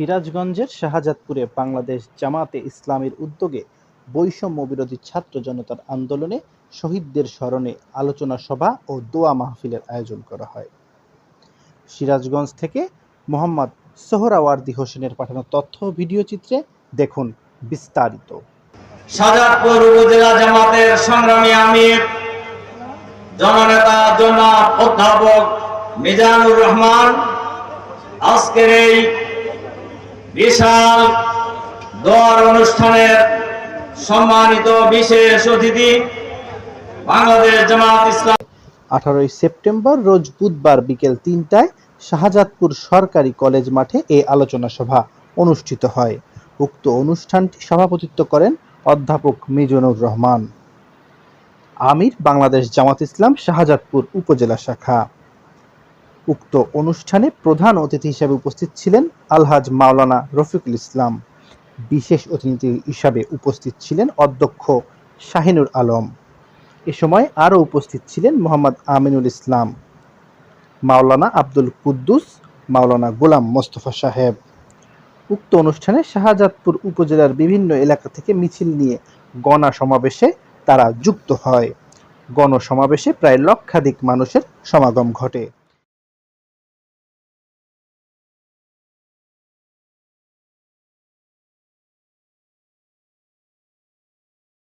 সিরাজগঞ্জের শাহজাদপুরে বাংলাদেশ জামাতে ইসলামীর উদ্যোগে বৈষম্য বিরোধী ছাত্র জনতার আন্দোলনে শহীদদের স্মরণে আলোচনা সভা ও দোয়া মাহফিলের আয়োজন করা হয়। সিরাজগঞ্জ থেকে মোহাম্মদ সোহরাওয়ার্দী হোসেনের পাঠানো তথ্য ভিডিও চিত্রে দেখুন বিস্তারিত। শাহজাদপুর উপজেলা জামাতের সংগ্রামী আমির, জননেতা জনাব অধ্যাপক মিজানুর রহমান, আজকের এই বিশাল দোয়ার অনুষ্ঠানের সম্মানিত বিশেষ অতিথি বাংলাদেশ জামাত ইসলাম। আঠারোই সেপ্টেম্বর রোজ বুধবার বিকেল তিনটায় শাহজাদপুর সরকারি কলেজ মাঠে এই আলোচনা সভা অনুষ্ঠিত হয়। উক্ত অনুষ্ঠানটি সভাপতিত্ব করেন অধ্যাপক মিজানুর রহমান। আমির, বাংলাদেশ জামাত ইসলাম, শাহজাদপুর উপজেলা শাখা। উক্ত অনুষ্ঠানে প্রধান অতিথি হিসেবে উপস্থিত ছিলেন আলহাজ মাওলানা রফিকুল ইসলাম। বিশেষ অতিথি হিসাবে উপস্থিত ছিলেন অধ্যক্ষ শাহিনুর আলম। এ সময় আরও উপস্থিত ছিলেন মোহাম্মদ আমিনুল ইসলাম, মাওলানা আব্দুল কুদ্দুস, মাওলানা গোলাম মোস্তফা সাহেব। উক্ত অনুষ্ঠানে শাহজাদপুর উপজেলার বিভিন্ন এলাকা থেকে মিছিল নিয়ে গণা সমাবেশে তারা যুক্ত হয়। গণসমাবেশে প্রায় লক্ষাধিক মানুষের সমাগম ঘটে।